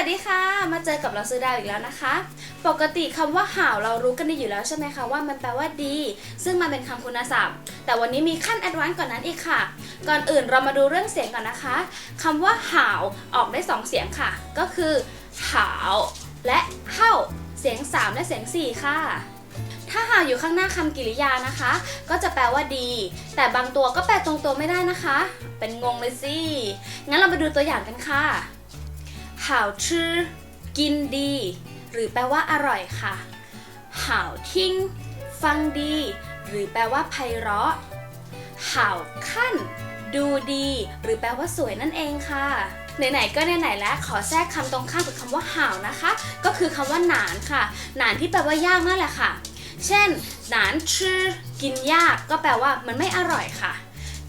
วัสดีค่ะ มาเจอกับเราซื้อดาวอีกแล้วนะคะ ปกติคำว่าห่าวเรารู้กันดีอยู่แล้วใช่ไหมคะว่ามันแปลว่าดี ซึ่งมันเป็นคำคุณศัพท์ แต่วันนี้มีขั้นแอดวานซ์กว่านนั้นอีกค่ะ ก่อนอื่นเรามาดูเรื่องเสียงก่อนนะคะคำว่าห่าวออกได้สองเสียงค่ะ ก็คือหาวและเห่าเสียง 3 และเสียง 4 ค่ะ ถ้าหาวอยู่ข้างหน้าคำกริยานะคะ ก็จะแปลว่าดี แต่บางตัวก็แปลตรงตัวไม่ได้นะคะ เป็นงงเลยสิงั้นเรามาดูตัวอย่างกันค่ะ หาวชื่อกินดี หรือแปลว่าอร่อยค่ะหาวทิ้ง ฟังดี หรือแปลว่าไพเราะหาวขั้น ดูดี หรือแปลว่าสวยนั่นเองค่ะไหนๆก็ไหนๆแล้วขอแทรกคำตรงข้ามกับคำว่าห่าวนะคะ ก็คือคำว่าหนานค่ะ หนานที่แปลว่ายากนั่นแหละค่ะ เช่น หนานชื่อกินยากก็แปลว่ามันไม่อร่อยค่ะ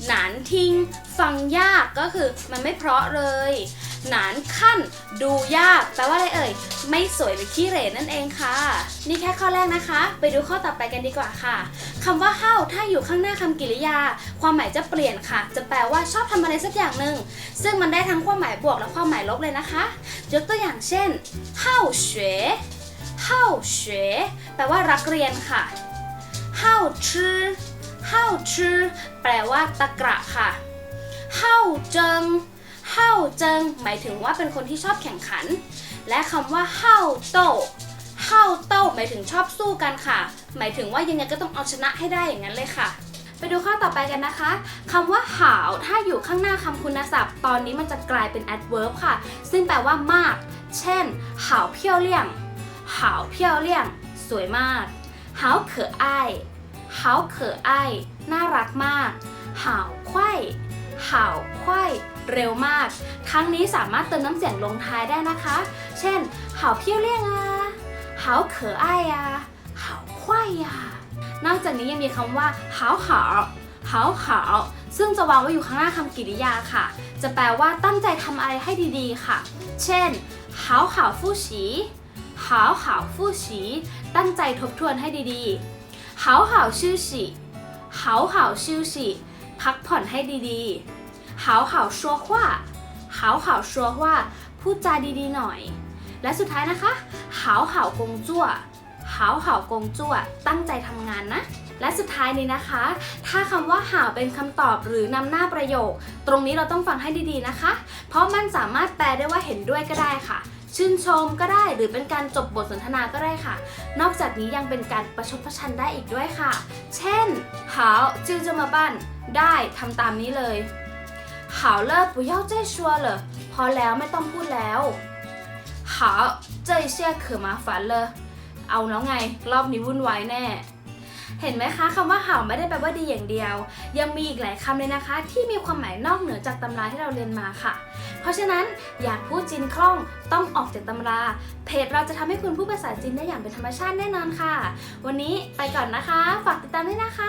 หนานทิ้งฟังยากก็คือมันไม่เพราะเลย หนานขั้นดูยากแปลว่าอะไรเอ่ย ไม่สวยหรือขี้เหร่นั่นเองค่ะ นี่แค่ข้อแรกนะคะ ไปดูข้อต่อไปกันดีกว่าค่ะคำว่าเฮ้าถ้าอยู่ข้างหน้าคำกริยา ความหมายจะเปลี่ยนค่ะ จะแปลว่าชอบทำอะไรสักอย่างหนึ่งซึ่งมันได้ทั้งความหมายบวกและความหมายลบเลยนะคะยกตัวอย่างเช่นเฮ้าเฉวเฮ้าเฉวแปลว่ารักเรียนค่ะเฮ้าชื่อ เฮ้าชื่อแปลว่าตะกระค่ะเฮ้าเจิงเฮ้าเจิงหมายถึงว่าเป็นคนที่ชอบแข่งขัน และคำว่าเฮ้าโตเฮ้าโตหมายถึงชอบสู้กันค่ะ หมายถึงว่ายังไงก็ต้องเอาชนะให้ได้อย่างนั้นเลยค่ะ ไปดูข้อต่อไปกันนะคะคำว่าหาวถ้าอยู่ข้างหน้าคำคุณศัพท์ ตอนนี้มันจะกลายเป็น adverb ค่ะ ซึ่งแปลว่ามาก เช่นหาวเพี้ยวเลี่ยงหาวเพี้ยวเลี่ยง สวยมากหาวเขออ้าย หาเขอไอ้น่ารักมากหาวไขว้หาวไขว้เร็วมาก ทั้งนี้สามารถเติมน้ำเสียงลงท้ายได้นะคะ เช่นหาวเพี้ยวเลี่ยงอะหาวเขอไอ้อะหาวไขว้อะนอกจากนี้ยังมีคำว่าหาวหาวหาวหาวซึ่งจะวางไว้อยู่ข้างหน้าคำกริยาค่ะ จะแปลว่าตั้งใจทำอะไรให้ดีๆ ค่ะ เช่นหาวหาวฟู่ฉีหาวหาวฟู่ฉี ตั้งใจทบทวนให้ดีๆ หาวหาวชื่อฉีหาวหาชื่อฉีพักผ่อนให้ดีๆหาวหาวชัวว่าหาวหาชัวว่าพูดจาดีๆหน่อย และสุดท้ายนะคะหาวหาวกงจั่วหาวหาวกงจั่วตั้งใจทำงานนะและสุดท้ายนี้นะคะ ถ้าคำว่าหาวเป็นคำตอบหรือนำหน้าประโยค ตรงนี้เราต้องฟังให้ดีๆนะคะ เพราะมันสามารถแปลได้ว่าเห็นด้วยก็ได้ค่ะ ชื่นชมก็ได้หรือเป็นการจบบทสนทนาก็ได้ค่ะ นอกจากนี้ยังเป็นการประชดประชันได้อีกด้วยค่ะ เช่นหาวจื้อจะมาบ้านได้ทำตามนี้เลยหาวเลิก不要再说了พอแล้วไม่ต้องพูดแล้ว好这一些可麻烦了 เอาแล้วไง รอบนี้วุ่นวายแน่ เห็นไหมคะคำว่าเห่าไม่ได้แปลว่าดีอย่างเดียว ยังมีอีกหลายคำเลยนะคะ ที่มีความหมายนอกเหนือจากตำราที่เราเรียนมาค่ะ เพราะฉะนั้นอยากพูดจีนคล่องต้องออกจากตำรา เพจเราจะทำให้คุณพูดภาษาจีนได้อย่างเป็นธรรมชาติแน่นอนค่ะ วันนี้ไปก่อนนะคะ ฝากติดตามด้วยนะคะ